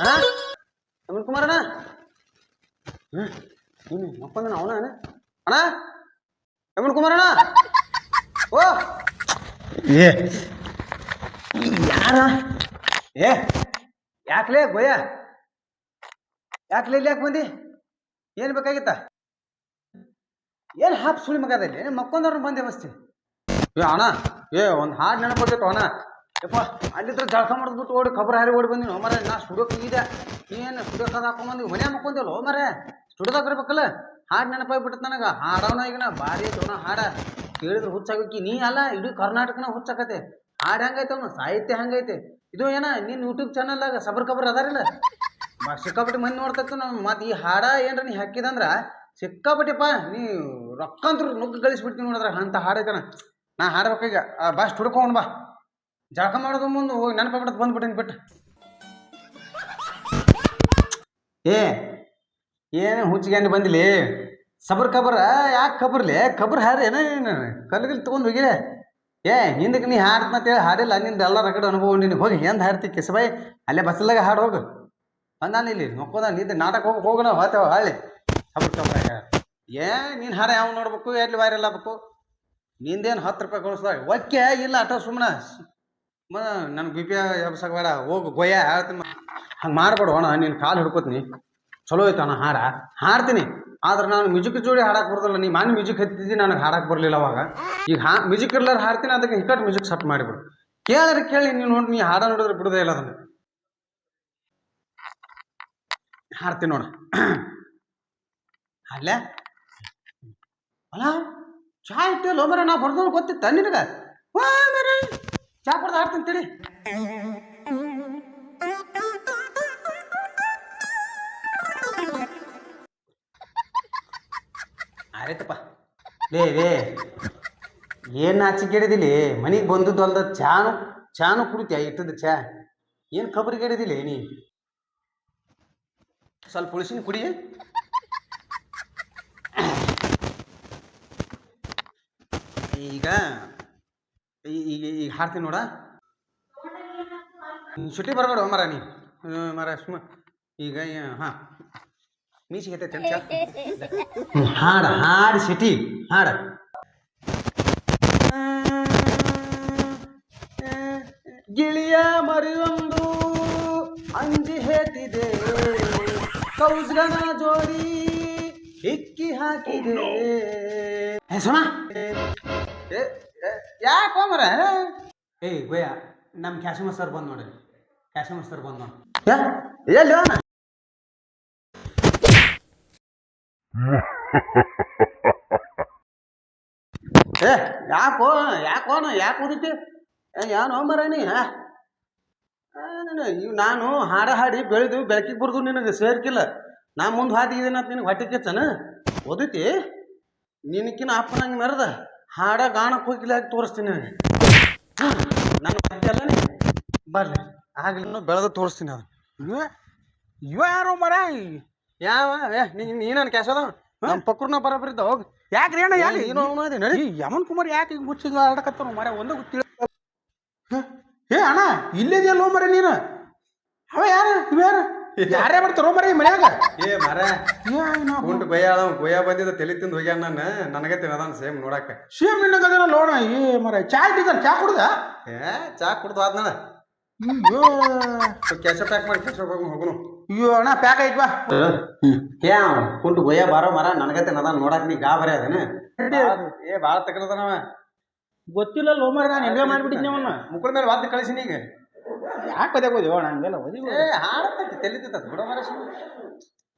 ಹಾ? ಕುಮಾರ್ ಕುಮಾರಣ್ಣ ಹ್ಞೂ ನೀನು ಮಕ್ಕೊಂದನ ಅವನ ಅಣ್ಣ? ಅಣ್ಣ? ಕುಮಾರ್ ಅಣ್ಣ ಓ! ಏ. ಯಾರ? ಏ ಯಾಕ್ಲೇ ಗೋಯ? ಯಾಕ್ಲೇ ಇಲ್ಲಿ ಯಾಕೆ ಬಂದಿ? ಏನು ಬೇಕಾಗಿತ್ತ? ಏನು ಹಾಪ್ ಸುಳಿ ಮಗದಲ್ಲಿ? ಮಕ್ಕೊಂದವ್ರನ್ನ ಬಂದೆ ಬಸ್ತಿ ಏ ಅಣ್ಣ ಏ ಒಂದು ಹಾಡು ನೆನಪೋದಿತ್ತು ಅಣ್ಣ. ಯಪ್ಪ, ಅಲ್ಲಿದ್ರೆ ಜಳಕ ಮಾಡಿದ್ಬಿಟ್ಟು ಓಡಿ ಖಬರ್ ಹಾರಿ ಓಡಿ ಬಂದಿನಿ. ಮರ, ನಾ ಸ್ಟುಡಿಯೋಕ್ಕೆ ಹೋಗಿದ್ದೆ. ಏನು ಸ್ಟುಡಿಯೋಕ್ಕೆ ಅದು ಹಾಕೊಂಬಂದಿವಿ ಮನೆ ಮಕ್ಕೊಂದಿಲ್ಲ ಹೋಮರೆ ಸ್ಟುಡಿಯೋದಾಗ ಇರ್ಬೇಕಲ್ಲ? ಹಾಡು ನೆನಪಾಗ್ಬಿಟ್ಟು ನನಗೆ. ಹಾಡವನ ಈಗ ನಾ ಭಾರಿ ಐತವನ ಹಾಡ. ಕೇಳಿದ್ರೆ ಹುಚ್ಚಾಗಕ್ಕಿ ನೀ ಅಲ್ಲ, ಇಡೀ ಕರ್ನಾಟಕನ ಹುಚ್ಚಾಕತೆ ಹಾಡು ಹೆಂಗೈತೆ ಅವನು? ಸಾಹಿತ್ಯ ಹೆಂಗೈತೆ? ಇದು ಏನ ನಿನ್ನ ಯೂಟ್ಯೂಬ್ ಚಾನಲ್ದಾಗ ಸಬರ್ ಖಬರ್ ಅದಾರಿಲ್ಲ? ಸಿಕ್ಕಾಪಟ್ಟಿ ಮಂದಿ ನೋಡ್ತಕ್ಕ ನಾವು ಮತ್ತೆ ಈ ಹಾಡ ಏನ್ರ ನೀ ಹಾಕಿದಂದ್ರ ಸಿಕ್ಕಾಪಟ್ಟಿಪ್ಪ, ನೀ ರೊಕ್ಕ ಅಂತೂ ನುಗ್ಗ ಗಳಿಸ್ಬಿಡ್ತೀನಿ ನೋಡಿದ್ರೆ ಅಂತ ಹಾಡೈತನ ನಾ ಹಾಡ್ಬೇಕೀಗ ಬಾ ಸ್ಟುಡ್ಕೊಂಡು ಬಾ. ಜಳಕ ಮಾಡೋದು ಮುಂದೆ ಹೋಗಿ ನೆನಪಾಗ್ಬಿಡತ್ ಬಂದ್ಬಿಟ್ಟಿನಿ ಬಿಟ್ಟು. ಏ, ಏನು ಹುಚ್ಚಿಗೆ ಬಂದಿಲಿ? ಸಬರ್ ಕಬರ್ ಯಾಕೆ ಕಬರ್ಲಿ? ಕಬರ್ ಹಾರಿ ಏನ ಕಲ್ಗಿಲ್ ತೊಗೊಂಡು ಹೋಗಿ ಏ ಹಿಂದಕ್ಕೆ ನೀ ಹೇಳಿ ಹಾಡಿಲ್ಲ, ನಿಂದ ಎಲ್ಲ ರೆಕಾರ್ಡ್ ಅನುಭವ ನಿನಗೆ. ಹೋಗಿ ಎಂದು ಹಾಡ್ತಿ ಕಿಸಬಾಯಿ? ಅಲ್ಲೇ ಬಸ್ಲಾಗ ಹಾಡು ಹೋಗು. ಬಂದಾನ ಇಲ್ಲಿ ನೋಕೋದ ನಿಂದ ನಾಟಕ ಹೋಗಿ ಹೋಗೋಣ ಹೋತೇವ ಹಳ್ಳಿ ಸಬರ್ ಕಬರ ಏ, ನೀನು ಹಾರ ಯಾವ ನೋಡ್ಬೇಕು, ಎಲ್ಲಿ ವೈರಲ್ ಆಗ್ಬೇಕು? ನಿಂದೇನು ಹತ್ತು ರೂಪಾಯಿ ಕಳಿಸ್ದಾಗ ಒಕ್ಕೆ ಇಲ್ಲ ಅಟ ಸುಮ್ಮನೆ ಮ ನನಗೆ ಬಿ ಪಿ ಎಬ್ಸಕ್ ಬೇಡ, ಹೋಗು ಗೊಯ್ಯ ಹೇಳ್ತೀನಿ ಹಂಗೆ ಮಾಡ್ಬೇಡ ಅಣ್ಣ, ನೀನು ಕಾಲು ಹಿಡ್ಕೋತೀನಿ. ಚಲೋ ಐತೆ ಅಣ್ಣ ಹಾಡ. ಹಾಡ್ತೀನಿ. ಆದ್ರೆ ನಾನು ಮ್ಯೂಸಿಕ್ ಜೋಡಿ ಹಾಡಕ್ಕೆ ಬರೋದಿಲ್ಲ, ನೀ ಮಾನ್ ಮ್ಯೂಸಿಕ್ ಹತ್ತಿದ್ದಿ, ನನಗೆ ಹಾಡಕ್ಕೆ ಬರಲಿಲ್ಲ ಅವಾಗ. ಈಗ ಹಾ ಮ್ಯೂಜಿಕ್ ಇರ್ಲಾರ ಹಾಡ್ತೀನಿ, ಅದಕ್ಕೆ ಹಿಕ್ಕಟ್ ಮ್ಯೂಸಿಕ್ ಸೆಟ್ ಮಾಡಿಬಿಡು. ಕೇಳಿದ್ರೆ ಕೇಳಿ, ನೀನು ನೋಡಿ, ನೀ ಹಾಡ ನೋಡಿದ್ರೆ ಬಿಡದೇ ಇಲ್ಲ ಅದನ್ನು. ಹಾಡ್ತೀನಿ ನೋಡ. ಅಲ್ಲೇ? ಅಲ್ಲ ಚಾ ಇಟ್ಟಿಲ್ಲ ಮರ, ನಾ ಬರ್ದವ್ರು ಗೊತ್ತಿತ್ತ ನಿನಗ? ಚಾ ಕುಡ್ದು ಆಡ್ತೀನಿ ತಿಳಿ. ಆಯ್ತಪ್ಪ. ಲೇ ಲೇ. ಏನು ನಾಚಿಕೆಡಿದಿಲಿ ಮನೆಗೆ ಬಂದದ್ದು ಅಲ್ದ ಚಾನು ಚಾನು ಕುಡಿತ್ಯಾ ಇಟ್ಟದ ಚಾ? ಏನು ಖಬರಿಗೆ ಹಿಡಿದಿಲ್ಲ ನೀ? ಸ್ವಲ್ಪ ಉಳಿಸಿನ, ಕುಡಿ. ಈಗ ಈಗ ಈಗ ಹಾಡ್ತೀನಿ ನೋಡ. ಶುಟಿ ಬರಬೇಡ ಮರ ನೀ. ಹ್ಮ್, ಮರ ಸುಮ್ಮ. ಈಗ ಹಾಂ. ಮೀಸಿಗೆ ಹತ್ತೈತೆ ಹಾಡ ಹಾಡು ಸಿಟಿ ಹಾಡ. ಗಿಳಿಯ ಮರಿಯೊಂದು ಅಂಜಿ ಹೇತಿದೆ ಕೌಜ್ಗನ ಜೋಡಿ ಹಿಕ್ಕಿ ಹಾಕಿದೆ. ಹೇ ಸೋಮ. ಯಾಕೆ ಮರ ಏಯ್ ಗೋಯ ನಮ್ಮ ಕ್ಯಾಶಮ ಸರ್ ಬಂದ್ ನೋಡ್ರಿ. ಕ್ಯಾಶಮ ಸರ್ ಬಂದ್ ನೋಡಿ. ಎಲ್ಲಿ ಹೋಣ ಏ ಯಾಕೋ ಯಾಕೋನ ಯಾಕೆ ಉದಿತಿ ಏನು ಹೋಮರ ನೀ ಹಾ? ಇವ್ ನಾನು ಹಾಡ ಹಾಡಿ ಬೆಳೆದು ಬೆಳಕಿಗೆ ಬರ್ದು ನಿನಗೆ ಸೇರ್ಕಿಲ್ಲ. ನಾ ಮುಂದೆ ಹಾದಿ ಅಂತ ನಿನಗೆ ಹೊಟ್ಟೆ ಕೆಚ್ಚನ? ಓದಿತಿ ನಿನಕಿನ ಅಪ್ಪನಂಗೆ ಮೆರೆದ ಹಾಡ ಗಾಣ ಹೋಗಿಲ್ಲ ಹಾಕಿ ತೋರಿಸ್ತೀನಿ ನನಗೆ ನನ್ನ ಅಲ್ಲ ಬರಲಿ. ಆಗಲೂ ಬೆಳೆದು ತೋರಿಸ್ತೀನಿ ಅದು ಇವ ಇವ ಯಾರು ಮರ ಯಾವ? ಏ ನೀನು ಕ್ಯಾಶ್ ಅದ ನಮ್ಮ ಪಕ್ರನ ಬರೋಬ್ಬರಿ ಇದ್ದ ಹೋಗಿ. ಯಾಕ್ರಿ ಅಣ್ಣ ಯಾಕೆ ಏನೋ ಅವನು ನಡಿ. ಯಮನ್ ಕುಮಾರ್ ಯಾಕೆ ಈಗ ಮುಚ್ಚಿ ಆಡಕತ್ತಾರ ಮರ ಒಂದ ಗೊತ್ತಿಲ್ಲ ಏ ಅಣ್ಣ ಇಲ್ಲಿದೆಯಲ್ಲೋ ಮರ ನೀನು? ಅವ ಯಾರು? ಇವ ಯಾರ? ಯಾರೇ ಬರ್ತಾರೋ ಮರ ಮನ್ಯಾಗ. ಏ ಮರ ಉಂಟು ಗೊಯ್ಯ ಅದ ಗೊಯ್ಯ ಬಂದಿದ್ದ ತಲೆ ತಿಂದು ಹೋಗ್ಯಾನ ನಾನು. ನನಗೆ ತಿನ್ನದಾನ ಸೇಮ್ ನೋಡಾಕ. ಸೇಮ್ ನಿನ್ನಗದನ ಲೋಣ. ಏ ಮರ ಚಾ ಇಟ್ಟಿದ್ದಾನೆ ಚಾ ಕುಡ್ದ? ಏ ಚಾ ಕುಡ್ದು ಅಯ್ಯೋ. ಕ್ಯಾಶ ಪ್ಯಾಕ್ ಮಾಡಿ ಕ್ಯಾಶ ಹೋಗಿ ಹೋಗುನು. ಅಯ್ಯೋ ಅಣ್ಣ ಪ್ಯಾಕ್ ಐತ್ ಬಾ ಏ ಕುಂಟು ಗೊಯ್ಯ ಬಾರೋ ಮರ ನನಗೆ ತಿನ್ನದಾನ ನೋಡಾಕ ನೀ ಗಾಬರಿ ಅದೇನು ಏ ಭಾಳ ತಗಲದನವ ಗೊತ್ತಿಲ್ಲ ಲೋ ಮರ ನಾನು ಹೆಂಗ ಮಾಡ್ಬಿಟ್ಟಿದ್ದೆ ಅವನ್ನ. ಮುಕ್ಕಳ ಮೇಲೆ ವಾದ್ಯ ಕಳಿಸಿನಿ ಈಗ. ಯಾಕೆ ಹೋದಿ ಅಣ್ಣ ಹಂಗೆಲ್ಲ ಓದಿ ಹಾಡತೈತಿ ತಲಿತೈತಿ ಬಿಡೋ ಮರ